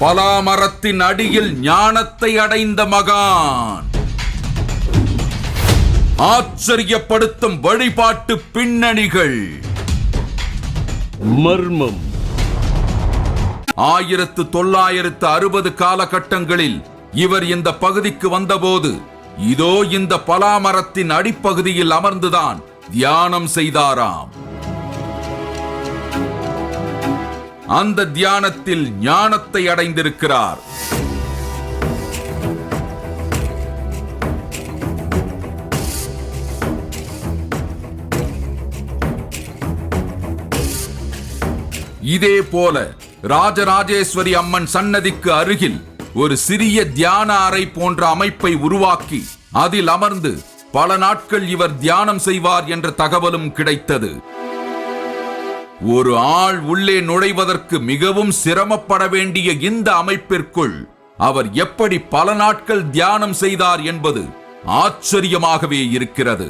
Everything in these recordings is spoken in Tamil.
பலாமரத்தின் அடியில் ஞானத்தை அடைந்த மகான். ஆச்சரியப்படுத்தும் வழிபாட்டு பின்னணிகள். மர்மம். ஆயிரத்து தொள்ளாயிரத்து அறுபது காலகட்டங்களில் இவர் இந்த பகுதிக்கு வந்தபோது இதோ இந்த பலாமரத்தின் அடிப்பகுதியில் அமர்ந்துதான் தியானம் செய்தாராம். அந்த தியானத்தில் ஞானத்தை அடைந்திருக்கிறார். இதே போல ராஜராஜேஸ்வரி அம்மன் சன்னதிக்கு அருகில் ஒரு சிறிய தியான அறை போன்ற அமைப்பை உருவாக்கி அதில் அமர்ந்து பல நாட்கள் இவர் தியானம் செய்வார் என்ற தகவலும் கிடைத்தது. ஒரு ஆள் உள்ளே நுழைவதற்கு மிகவும் சிரமப்பட வேண்டிய இந்த அமைப்பிற்குள் அவர் எப்படி பல நாட்கள் தியானம் செய்தார் என்பது ஆச்சரியமாகவே இருக்கிறது.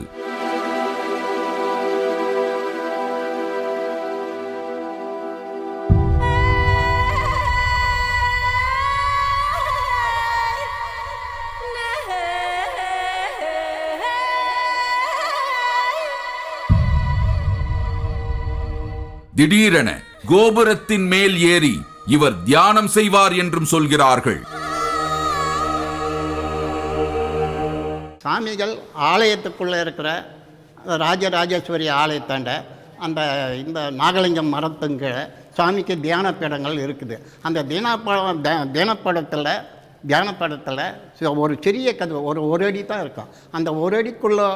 திடீரென கோபுரத்தின் மேல் ஏறி இவர் தியானம் செய்வார் என்றும் சொல்கிறார்கள். சாமிகள் ஆலயத்துக்குள்ளே இருக்கிற ராஜராஜேஸ்வரி ஆலயத்தாண்ட அந்த இந்த நாகலிங்கம் மரத்துங்க சாமிக்கு தியான பீடங்கள் இருக்குது. அந்த தினப்படம் தினப்படத்தில் தியானப்படத்தில் ஒரு சிறிய கதவு ஒரு ஒரு அடி தான் இருக்கும். அந்த ஒரு அடிக்குள்ளே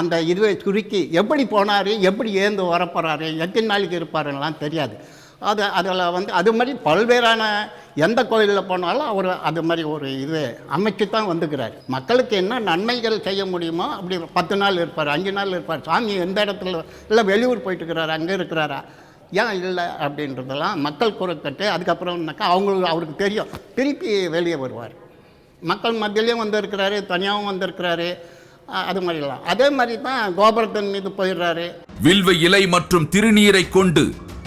அந்த இதுவை சுருக்கி எப்படி போனார் எப்படி ஏந்து வரப்போகிறாரு எத்தனை நாளைக்கு இருப்பாருலாம் தெரியாது. அது அதில் வந்து அது மாதிரி பல்வேறான எந்த கோயிலில் போனாலும் அவர் அது மாதிரி ஒரு இது அமைச்சு தான் வந்துக்கிறார். மக்களுக்கு என்ன நன்மைகள் செய்ய முடியுமோ அப்படி பத்து நாள் இருப்பார் அஞ்சு நாள் இருப்பார். சாமி எந்த இடத்துல இல்லை வெளியூர் போயிட்டுருக்கிறாரு அங்கே இருக்கிறாரா ஏன் இல்லை அப்படின்றதெல்லாம் மக்கள் குறைக்கட்டு அதுக்கப்புறம்னாக்கா அவங்களுக்கு அவருக்கு தெரியும். திருப்பி வெளியே வருவார். மக்கள் மத்தியிலையும் வந்திருக்கிறாரு தனியாகவும் வந்திருக்கிறாரு அது மாதிரிலாம். அதே மாதிரி தான் கோபுரத்தின் மீது போயிடுறாரு. வில்வ இலை மற்றும் திருநீரை கொண்டு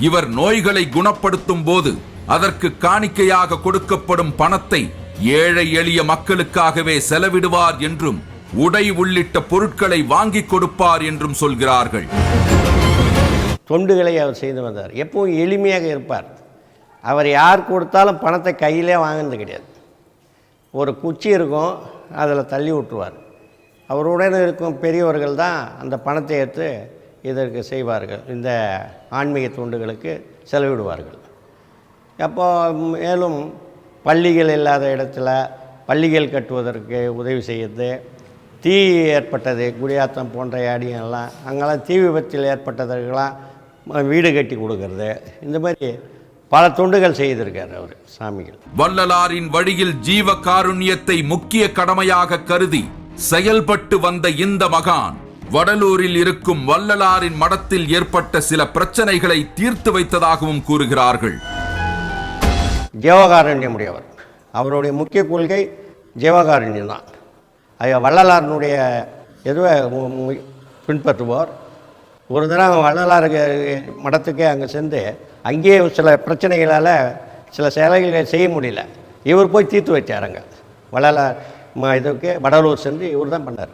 இவர் நோய்களை குணப்படுத்தும் போது அதற்கு காணிக்கையாக கொடுக்கப்படும் பணத்தை ஏழை எளிய மக்களுக்காகவே செலவிடுவார் என்றும் உடை உள்ளிட்ட பொருட்களை வாங்கிக் கொடுப்பார் என்றும் சொல்கிறார்கள். தொண்டுகளை அவர் செய்து வந்தார். எப்பவும் எளிமையாக இருப்பார். அவர் யார் கொடுத்தாலும் பணத்தை கையிலே வாங்கினது கிடையாது. ஒரு குச்சி இருக்கும் அதில் தள்ளி விட்டுருவார். அவருடன் இருக்கும் பெரியவர்கள் தான் அந்த பணத்தை எடுத்து இதற்கு செய்வார்கள். இந்த ஆன்மீக தொண்டுகளுக்கு செலவிடுவார்கள். அப்போது மேலும் பள்ளிகள் இல்லாத இடத்துல பள்ளிகள் கட்டுவதற்கு உதவி செய்யறது தீ ஏற்பட்டது குடியாத்தம் போன்ற அடியெல்லாம் அங்கெல்லாம் தீ விபத்தில் ஏற்பட்டதற்கெல்லாம் வீடு கட்டி கொடுக்கறது. இந்த மாதிரி பல தொண்டுகள் செய்திருக்கார் அவர் சாமிகள். வள்ளலாரின் வழியில் ஜீவ காருண்யத்தை முக்கிய கடமையாக கருதி செயல்பட்டு வந்த இந்த மகான் வடலூரில் இருக்கும் வள்ளலாரின் மடத்தில் ஏற்பட்ட சில பிரச்சனைகளை தீர்த்து வைத்ததாகவும் கூறுகிறார்கள். ஜீவகாரண்யமுடையவர் அவருடைய முக்கிய கொள்கை ஜீவகாரண்யம் தான். ஐயா வள்ளலாரினுடைய எதுவை பின்பற்றுவார் ஒரு தினம் வள்ளலாருக்கு மடத்துக்கே அங்கே சென்று அங்கேயே சில பிரச்சனைகளால் சில செயல்களை செய்ய முடியல. இவர் போய் தீர்த்து வச்சாருங்க வள்ளலார் இதுக்கு வடலூர் சென்று இவர் தான் பண்ணார்.